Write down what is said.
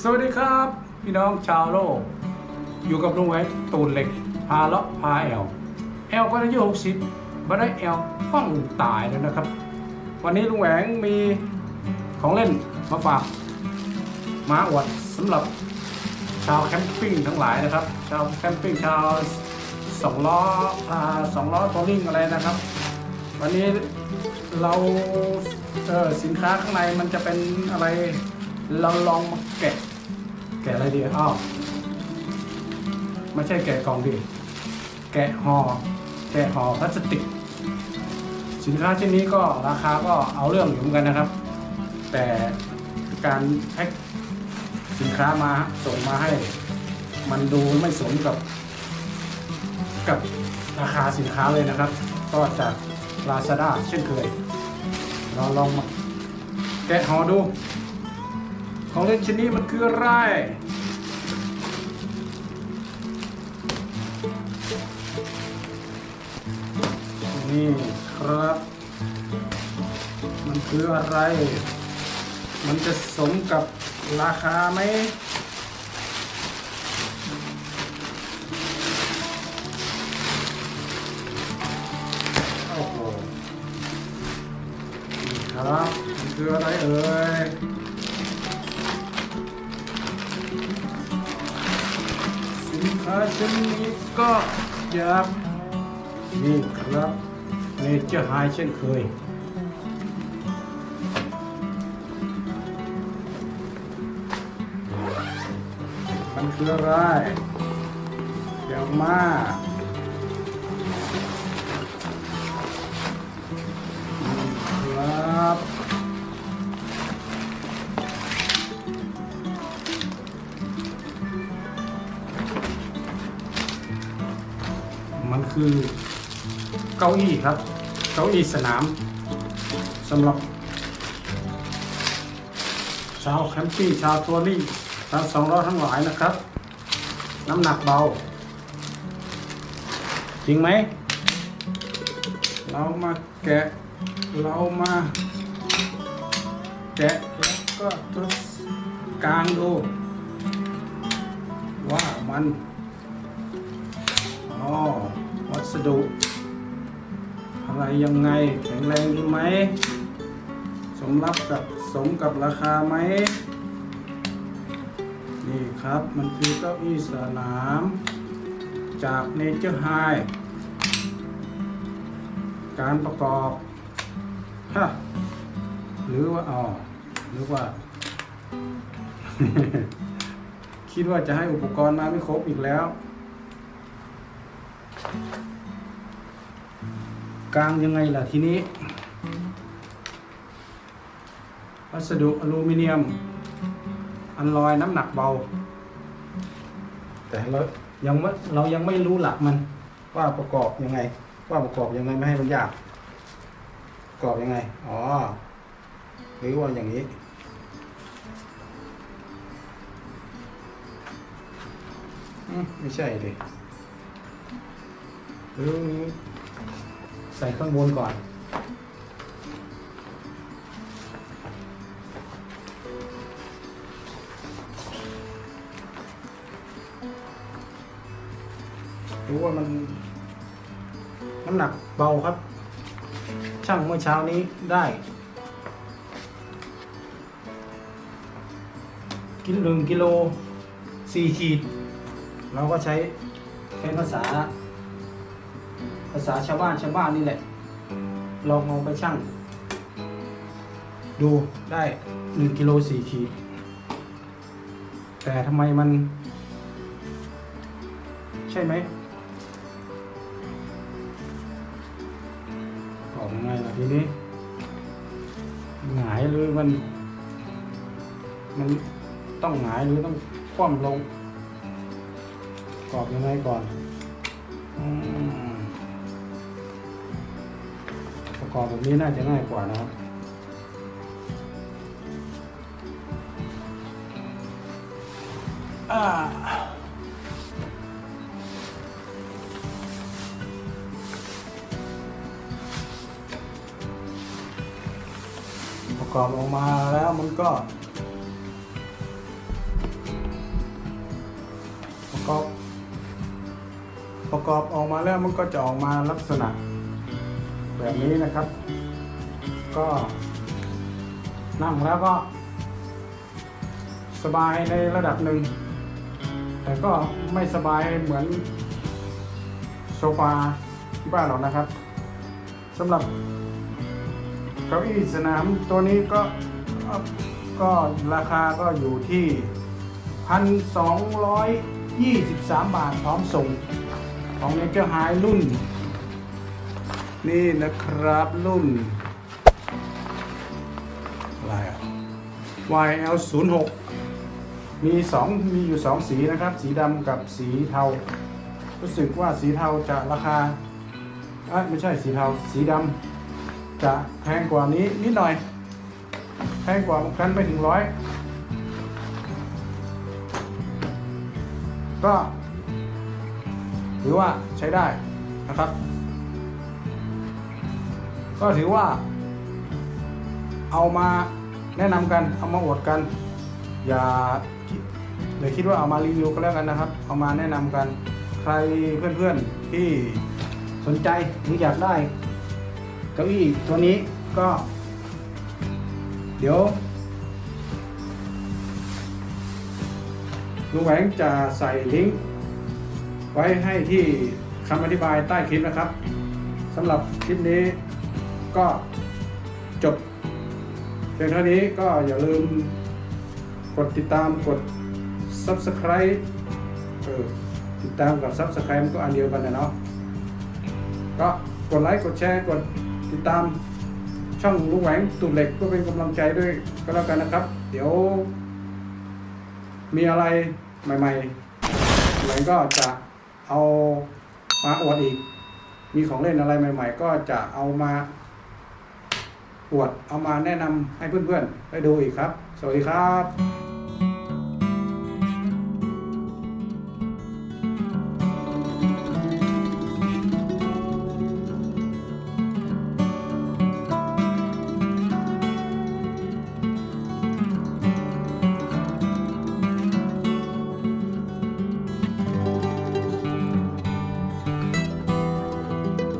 สวัสดีครับ พี่น้องชาวโลก อยู่กับลุงแหวนตูนเหล็ก พาเลาะพาแอลแอลก็อายุหกสิบมาได้แอลฟังตายแล้วนะครับ วันนี้ลุงแหวงมีของเล่นมาฝากมาอวดสำหรับชาวแคมปิ้งทั้งหลายนะครับ ชาวแคมปิ้งชาวสองล้ออสองล้อทัวริงอะไรนะครับ วันนี้เรา เออสินค้าข้างในมันจะเป็นอะไรเราลองมาแกะ แกะอะไรดีอ้าวไม่ใช่แกะกล่องดิแกะห่อแกะห่อพลาสติก สินค้าชิ้นนี้ก็ราคาก็เอาเรื่องอยู่เหมือนกันนะครับ แต่การแพ็คสินค้ามาส่งมาให้ มันดูไม่สมกับกับราคาสินค้าเลยนะครับ ก็จาก Lazada เช่นเคย เราลองมาแกะห่อดู ของเล่นชิ้นนี้มันคืออะไรนี่ครับ มันคืออะไร มันจะสมกับราคาไหม ครับมันคืออะไรเอ่ยสินค้าชิ้นนี้ก็อยากนี่ครับเนเจอร์ไฮเช่นเคยมันคืออะไรเดี๋ยวมานี่ เก้าอี้ครับ เก้าอี้สนามสำหรับชาวแคมปิ้งชาวทัวริ่งชาวสองล้อทั้งหลายนะครับ น้ำหนักเบา จริงไหม เรามาแกะ เรามาแกะแล้วก็ทดกลางดู ว่ามันอ๋อวัสดุ อะไรยังไง แข็งแรงดีไหม สมรับกับสมกับราคาไหม นี่ครับมันคือเก้าอี้สนาม จากเนเจอร์ไฮการประกอบฮะหรือว่าอ๋อหรือว่า คิดว่าจะให้อุปกรณ์มาไม่ครบอีกแล้ว กลางยังไงล่ะทีนี้ วัสดุอลูมิเนียม อันลอยน้ำหนักเบา แต่เรายังไม่เรายังไม่รู้หลักมัน ว่าประกอบยังไง ว่าประกอบยังไงไม่ให้มันยากประกอบยังไง อ๋อหรือว่าอย่างนี้อืมไม่ใช่ดิหรือ ใส่ข้างบนก่อน รู้ว่ามัน น้ำหนักเบาครับ ช่างเมื่อเช้านี้ได้ กินหนึ่งกิโลสี่ขีด เราก็ใช้ใช้ภาษา ภาษาชาวบ้านชาวบ้านนี่แหละ ลองเอาไปชั่ง ดูได้หนึ่งกิโลสี่ขีด แต่ทำไมมัน ใช่ไหมออกยังไงล่ะทีนี้หงายหรือมัน มันต้องหงายหรือต้องคว่ำลงกรอบยังไงก่อน อืม อบแบบนี้น่าจะง่ายกว่านะครับอ่าประกกอบออกมาแล้วมันก็ ประกอบ ประกอบออกมาแล้วมันก็จะออกมาลักษณะ แบบนี้นะครับ ก็นั่งแล้วก็ สบายในระดับหนึ่ง แต่ก็ไม่สบายเหมือนโซฟาที่บ้านหรอกนะครับสำหรับเก้าอี้สนามตัวนี้ก็ก็ราคาก็อยู่ที่ 1,223 บาทพร้อมส่ง ของเนเจอร์ไฮรุ่น นี่นะครับรุ่น อะไรอะ YL06 มีสองมีอยู่สองสีนะครับ สีดำกับสีเทา รู้สึกว่าสีเทาจะราคาอ้ยไม่ใช่สีเทา สีดำจะแพงกว่านี้นิดหน่อย แพงกว่าบางครั้งไปถึงร้อยก็ถือว่าใช้ได้นะครับ ก็ถือว่า เอามาแนะนำกันเอามาอวดกัน อย่าอย่าคิดว่าเอามารีวิวก็แล้วกันนะครับ เอามาแนะนำกันใครเพื่อนๆที่สนใจหรืออยากได้เก้าอี้ตัวนี้ก็ เดี๋ยวลุงแหวงจะใส่ลิงก์ไว้ให้ที่คำอธิบายใต้คลิปนะครับสำหรับคลิปนี้ ก็จบเพียงเท่านี้ก็อย่าลืมกดติดตามกด Subscribe เออติดตามกับ Subscribe มันก็อันเดียวกันนะเนาะก็กดไลค์กดแชร์กดติดตามช่องลุงแหวงตุ่นเหล็กก็เป็นกำลังใจด้วยก็แล้วกันนะครับ เดี๋ยว มีอะไรใหม่ๆแหวงก็จะเอามาอวดอีก มีของเล่นอะไรใหม่ ๆ ก็จะเอามา อวดเอามาแนะนำให้เพื่อนๆได้ดูอีกครับ สวัสดีครับ